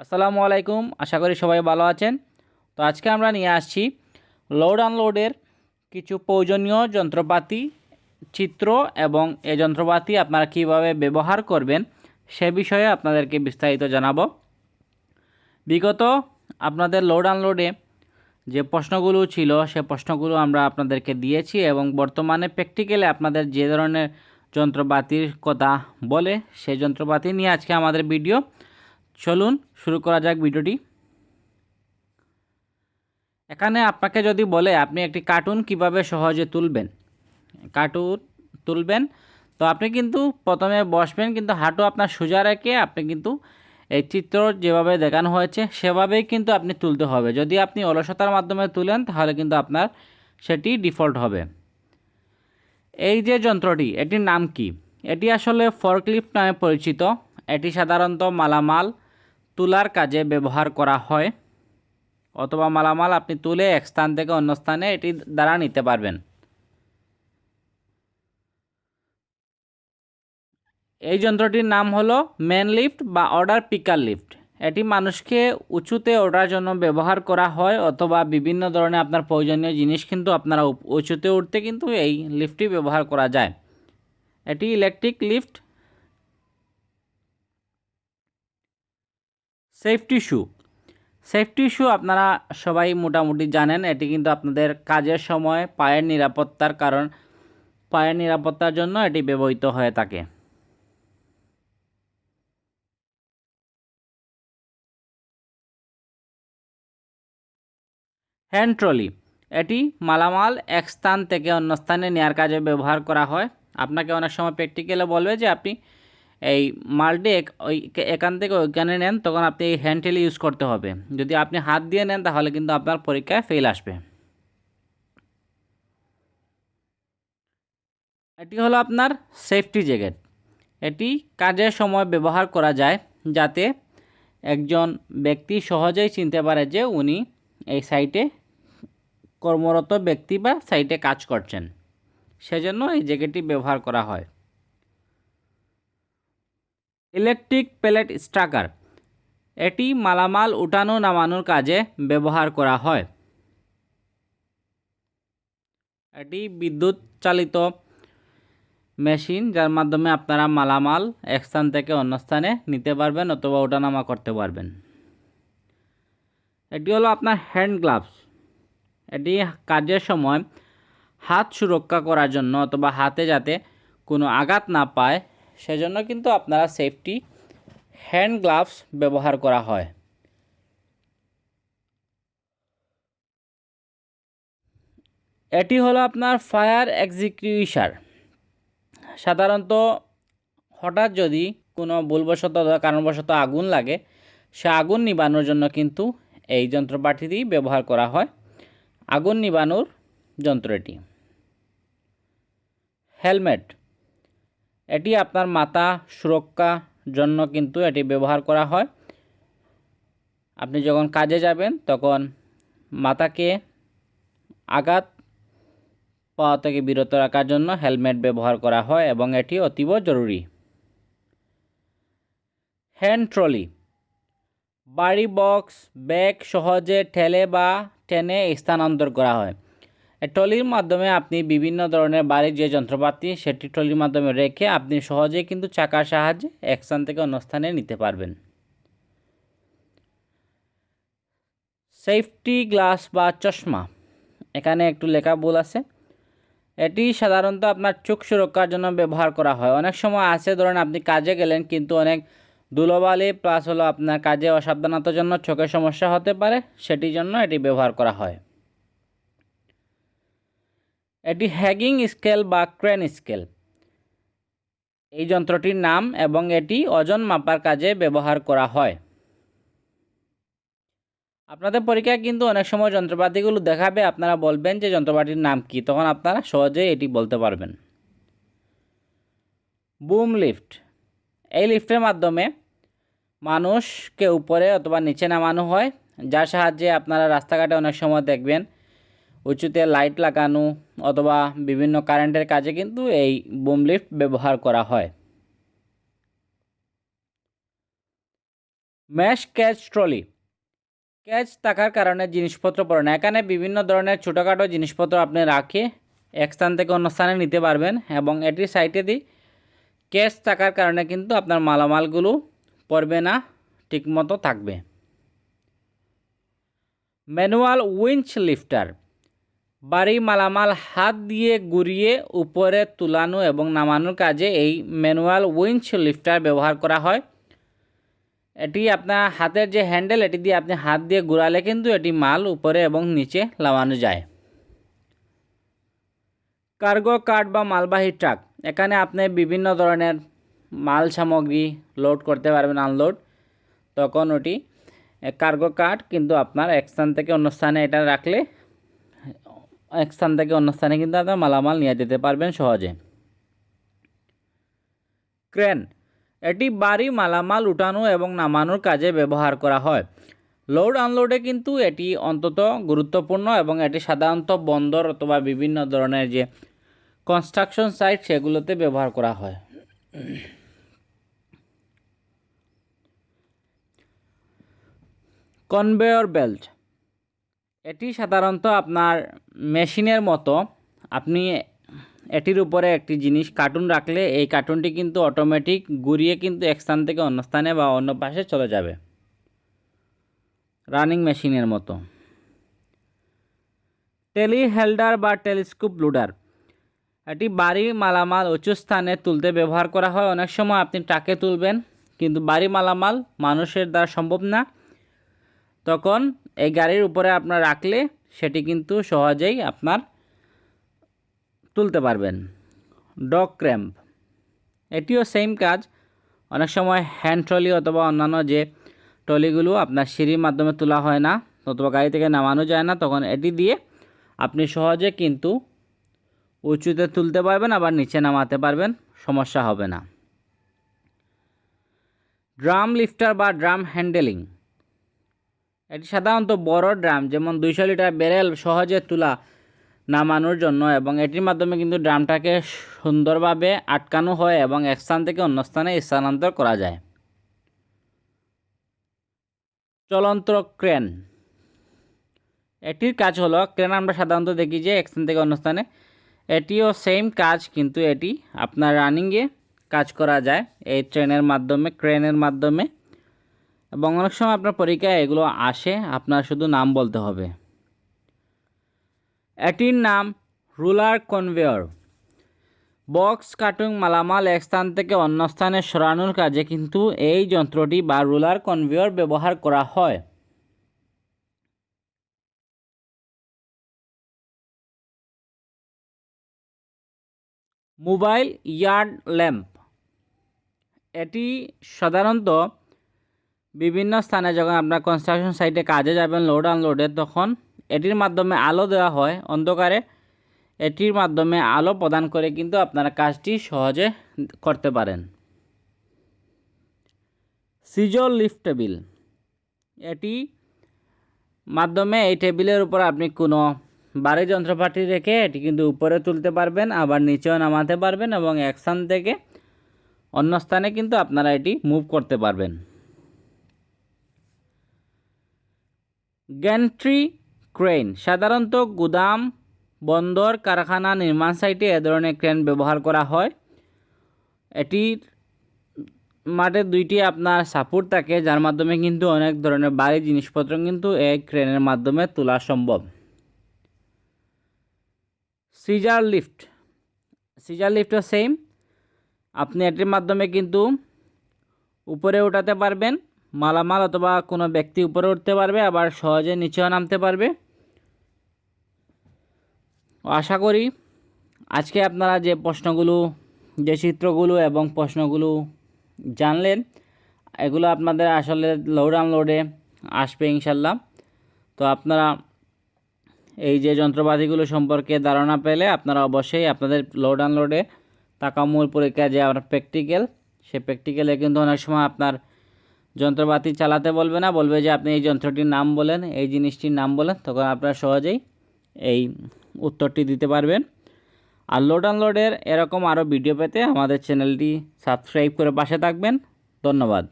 আসসালামু আলাইকুম, আশা করি সবাই ভালো আছেন। তো আজকে আমরা নিয়ে আসছি লোড আনলোডের কিছু প্রয়োজনীয় যন্ত্রপাতি, চিত্র এবং এ যন্ত্রপাতি আপনারা কীভাবে ব্যবহার করবেন সে বিষয়ে আপনাদেরকে বিস্তারিত জানাব। বিগত আপনাদের লোড আনলোডে যে প্রশ্নগুলো ছিল, সে প্রশ্নগুলো আমরা আপনাদেরকে দিয়েছি এবং বর্তমানে প্র্যাকটিক্যালে আপনাদের যে ধরনের যন্ত্রপাতির কথা বলে সেই যন্ত্রপাতি নিয়ে আজকে আমাদের ভিডিও চলুন শুরু করা যাক ভিডিওটি। এখানে আপনাকে যদি বলে আপনি একটি কার্টুন কীভাবে সহজে তুলবেন, কার্টুন তুলবেন, তো আপনি কিন্তু প্রথমে বসবেন, কিন্তু হাঁটু আপনার সোজা রেখে আপনি কিন্তু এই চিত্র যেভাবে দেখানো হয়েছে, সেভাবেই কিন্তু আপনি তুলতে হবে। যদি আপনি অলসতার মাধ্যমে তুলেন, তাহলে কিন্তু আপনার সেটি ডিফল্ট হবে। এই যে যন্ত্রটি, এটির নাম কি? এটি আসলে ফরক্লিফট নামে পরিচিত। এটি সাধারণত মালামাল তোলার কাজে ব্যবহার করা হয় অথবা মালামাল আপনি তুলে এক স্থান থেকে অন্য স্থানে এটি দ্বারা নিতে পারবেন। এই যন্ত্রটির নাম হলো ম্যান লিফট বা অর্ডার পিকার লিফট। এটি মানুষকে উঁচুতে ওঠার জন্য ব্যবহার করা হয় অথবা বিভিন্ন ধরনের আপনার প্রয়োজনীয় জিনিস কিন্তু আপনারা উঁচুতে উঠতে কিন্তু এই লিফটটি ব্যবহার করা যায়। এটি electric lift safety shoe. Safety shoe আপনারা সবাই মোটামুটি জানেন, এটি কিন্তু আপনাদের কাজের সময় পায়ের নিরাপত্তার কারণ, পায়ের নিরাপত্তার জন্য এটি ব্যবহৃত হয়ে থাকে। হ্যান্ড ট্রলি, এটি মালামাল এক স্থান থেকে অন্য স্থানে নেওয়ার কাজে ব্যবহার করা হয়। আপনাকে অনেক সময় প্র্যাকটিক্যালে বলবে যে আপনি এই মালটি এখান থেকে ওইখানে নেন, তখন আপনি এই হ্যান্ড ট্রলি ইউজ করতে হবে। যদি আপনি হাত দিয়ে নেন, তাহলে কিন্তু আপনার পরীক্ষায় ফেল আসবে। এটি হলো আপনার সেফটি জ্যাকেট এটি কাজের সময় ব্যবহার করা যায়, যাতে একজন ব্যক্তি সহজেই চিনতে পারে যে উনি এই সাইটে কর্মরত ব্যক্তি বা সাইটে কাজ করছেন। সেজন্য এই জ্যাকেটটি ব্যবহার করা হয়। Electric pallet stacker. এটি মালামাল উঠানো নামানোর কাজে ব্যবহার করা হয়। এটি বিদ্যুৎ চালিত মেশিন, যার মাধ্যমে আপনারা মালামাল এক স্থান থেকে অন্য স্থানে নিতে পারবেন অথবা ওঠানামা করতে পারবেন। এটি হলো আপনার হ্যান্ড গ্লাভস। এটি কাজের সময় হাত সুরক্ষা করার জন্য অথবা হাতে যাতে কোনো আঘাত না পায় সেজন্য কিন্তু আপনারা সেফটি হ্যান্ড গ্লাভস ব্যবহার করা হয়। এটি হলো আপনার ফায়ার এক্সিকিউশার সাধারণত হঠাৎ যদি কোনো ভুলবশত কারণবশত আগুন লাগে, সে আগুন নিবানোর জন্য কিন্তু এই যন্ত্রপাতিটি ব্যবহার করা হয়। আগুন নিবানোর যন্ত্র এটি হেলমেট। এটি আপনার মাথা সুরক্ষার জন্য কিন্তু এটি ব্যবহার করা হয়। আপনি যখন কাজে যাবেন, তখন মাথাকে আঘাত পাওয়া থেকে বিরত রাখার জন্য হেলমেট ব্যবহার করা হয় এবং এটি অতীব জরুরি। Hand trolley. বাড়ি বক্স, ব্যাগ সহজে ঠেলে বা টেনে স্থানান্তর করা হয়। ট্রলির মাধ্যমে আপনি বিভিন্ন ধরনের বাড়ির যে যন্ত্রপাতি, সেটি ট্রলির মাধ্যমে রেখে আপনি সহজেই কিন্তু চাকার সাহায্যে এক স্থান থেকে অন্য স্থানে নিতে পারবেন। সেফটি গ্লাস বা চশমা, এখানে একটু লেখা ভুল আছে। এটি সাধারণত আপনার চোখ সুরক্ষার জন্য ব্যবহার করা হয়। অনেক সময় আছে, ধরেন আপনি কাজে গেলেন, কিন্তু অনেক ধুলোবালি প্লাস হলো আপনার কাজে অসাবধানতার জন্য চোখের সমস্যা হতে পারে, সেটির জন্য এটি ব্যবহার করা হয়। এটি হ্যাগিং স্কেল বা ক্রেন স্কেল। এই যন্ত্রটির নাম এবং এটি ওজন মাপার কাজে ব্যবহার করা হয়। আপনাদের পরীক্ষায় কিন্তু অনেক সময় যন্ত্রপাতিগুলো দেখাবে, আপনারা বলবেন যে যন্ত্রপাতির নাম কি, তখন আপনারা সহজেই এটি বলতে পারবেন। Boom lift. এই লিফটের মাধ্যমে মানুষকে উপরে অথবা নিচে নামানো হয়, যার সাহায্যে আপনারা রাস্তাঘাটে অনেক সময় দেখবেন উঁচুতে লাইট লাগানো অথবা বিভিন্ন কারেন্টের কাজে কিন্তু এই বুম লিফট ব্যবহার করা হয়। ম্যাশ ক্যাচ ট্রলি ক্যাচ থাকার কারণে জিনিসপত্র পড়ে না। এখানে বিভিন্ন ধরনের ছোটোখাটো জিনিসপত্র আপনি রাখে, এক স্থান থেকে অন্য স্থানে নিতে পারবেন এবং এটির সাইটে দিয়ে ক্যাচ থাকার কারণে কিন্তু আপনার মালামালগুলো পড়বে না, ঠিকমতো থাকবে। ম্যানুয়াল উইঞ্চ লিফটার বাড়ি মালামাল হাত দিয়ে ঘুরিয়ে উপরে তুলানো এবং নামানোর কাজে এই ম্যানুয়াল উইঞ্চ লিফটার ব্যবহার করা হয়। এটি আপনার হাতের যে হ্যান্ডেল, এটি দিয়ে আপনি হাত দিয়ে ঘুরালে কিন্তু এটি মাল উপরে এবং নিচে নামানো যায়। কার্গো কার্ট বা মালবাহী ট্রাক, এখানে আপনি বিভিন্ন ধরনের মাল সামগ্রী লোড করতে পারবেন আনলোড। তখন ওটি কার্গো কার্ট কিন্তু আপনার এক স্থান থেকে অন্য স্থানে এটা রাখলে এক স্থান থেকে অন্য স্থানে কিন্তু আপনার মালামাল নিয়ে যেতে পারবেন সহজে। ক্রেন, এটি বাড়ি মালামাল উঠানো এবং নামানোর কাজে ব্যবহার করা হয়। লোড আনলোডে কিন্তু এটি অন্তত গুরুত্বপূর্ণ এবং এটি সাধারণত বন্দর অথবা বিভিন্ন ধরনের যে কনস্ট্রাকশন সাইট সেগুলোতে ব্যবহার করা হয়। কনভেয়র বেল্ট এটি সাধারণত আপনার মেশিনের মতো। আপনি এটির উপরে একটি জিনিস কার্টুন রাখলে এই কার্টুনটি কিন্তু অটোমেটিক ঘুরিয়ে কিন্তু এক স্থান থেকে অন্য স্থানে বা অন্য পাশে চলে যাবে। রানিং মেশিনের মতো। টেলি হেল্ডার বা টেলিস্কোপ লোডার। এটি বাড়ি মালামাল উঁচু স্থানে তুলতে ব্যবহার করা হয়। অনেক সময় আপনি ট্রাকে তুলবেন, কিন্তু বাড়ি মালামাল মানুষের দ্বারা সম্ভব না। তখন এই গাড়ির উপরে আপনার রাখলে সেটি কিন্তু সহজেই আপনার তুলতে পারবেন। Dog cramp. এটিও সেম কাজ। অনেক সময় হ্যান্ড ট্রলি অথবা অন্যান্য যে ট্রলিগুলো আপনার সিঁড়ির মাধ্যমে তোলা হয় না অথবা গাড়ি থেকে নামানো যায় না, তখন এটি দিয়ে আপনি সহজে কিন্তু উঁচুতে তুলতে পারবেন, আবার নিচে নামাতে পারবেন, সমস্যা হবে না। ড্রাম লিফটার বা ড্রাম হ্যান্ডেলিং। এটি সাধারণত বড় ড্রাম, যেমন দুইশো লিটার ব্যারেল সহজে তোলা নামানোর জন্য এবং এটির মাধ্যমে কিন্তু ড্রামটাকে সুন্দরভাবে আটকানো হয় এবং এক স্থান থেকে অন্য স্থানে স্থানান্তর করা যায়। চলন্ত ক্রেন। এটির কাজ হলো, ক্রেন আমরা সাধারণত দেখি যে এক স্থান থেকে অন্য স্থানে। এটিও সেম কাজ, কিন্তু এটি আপনার রানিংয়ে কাজ করা যায়। এই ট্রেনের মাধ্যমে ক্রেনের মাধ্যমে। এবং অনেক সময় আপনার পরীক্ষায় এগুলো আসে, আপনার শুধু নাম বলতে হবে। এটির নাম রুলার কনভেয়র। বক্স কার্টুন মালামাল এক স্থান থেকে অন্য স্থানে সরানোর কাজে কিন্তু এই যন্ত্রটি বা রুলার কনভেয়র ব্যবহার করা হয়। Mobile yard lamp. এটি সাধারণত বিভিন্ন স্থানে যখন আপনার কনস্ট্রাকশন সাইটে কাজে যাবেন লোড আনলোডে তখন এটির মাধ্যমে আলো দেওয়া হয় অন্ধকারে। এটির মাধ্যমে আলো প্রদান করে কিন্তু আপনারা কাজটি সহজে করতে পারেন। সিজল লিফট টেবিল এটি মাধ্যমে এই টেবিলের উপর আপনি কোনো বাড়ি যন্ত্রপাতি রেখে এটি কিন্তু উপরে তুলতে পারবেন, আবার নিচেও নামাতে পারবেন এবং এক স্থান থেকে অন্য স্থানে কিন্তু আপনারা এটি মুভ করতে পারবেন। গ্যান্ট্রি ক্রেন সাধারণত গুদাম, বন্দর, কারখানা, নির্মাণ সাইটে এ ধরনের ক্রেন ব্যবহার করা হয়। এটির মাঠে দুইটি আপনার সাপোর্ট থাকে, যার মাধ্যমে কিন্তু অনেক ধরনের বাড়ি, জিনিসপত্র কিন্তু এই ক্রেনের মাধ্যমে তোলা সম্ভব। Scissor lift. সিজার লিফটও সেম। আপনি এটির মাধ্যমে কিন্তু উপরে উঠাতে পারবেন। মালামাল অথবা কোনো ব্যক্তি উপরে উঠতে পারবে, আবার সহজে নিচেও নামতে পারবে। আশা করি আজকে আপনারা যে প্রশ্নগুলো, যে চিত্রগুলো এবং প্রশ্নগুলো জানলেন, এগুলো আপনাদের আসলে লোড আনলোডে আসবে ইনশাল্লাহ তো আপনারা এই যে যন্ত্রপাতিগুলো সম্পর্কে ধারণা পেলে আপনারা অবশ্যই আপনাদের লোড আনলোডে টাকা মূল পরীক্ষা যে আপনার প্র্যাকটিক্যাল সে প্র্যাকটিক্যালে কিন্তু অনেক সময় আপনার যন্ত্রপাতি চালাতে বলবে না, বলবে যে আপনি এই যন্ত্রটির নাম বলেন, এই জিনিসটির নাম বলেন, তখন আপনারা সহজেই এই উত্তরটি দিতে পারবেন। আর লোড আনলোডের এরকম আরও ভিডিও পেতে আমাদের চ্যানেলটি সাবস্ক্রাইব করে পাশে থাকবেন। ধন্যবাদ।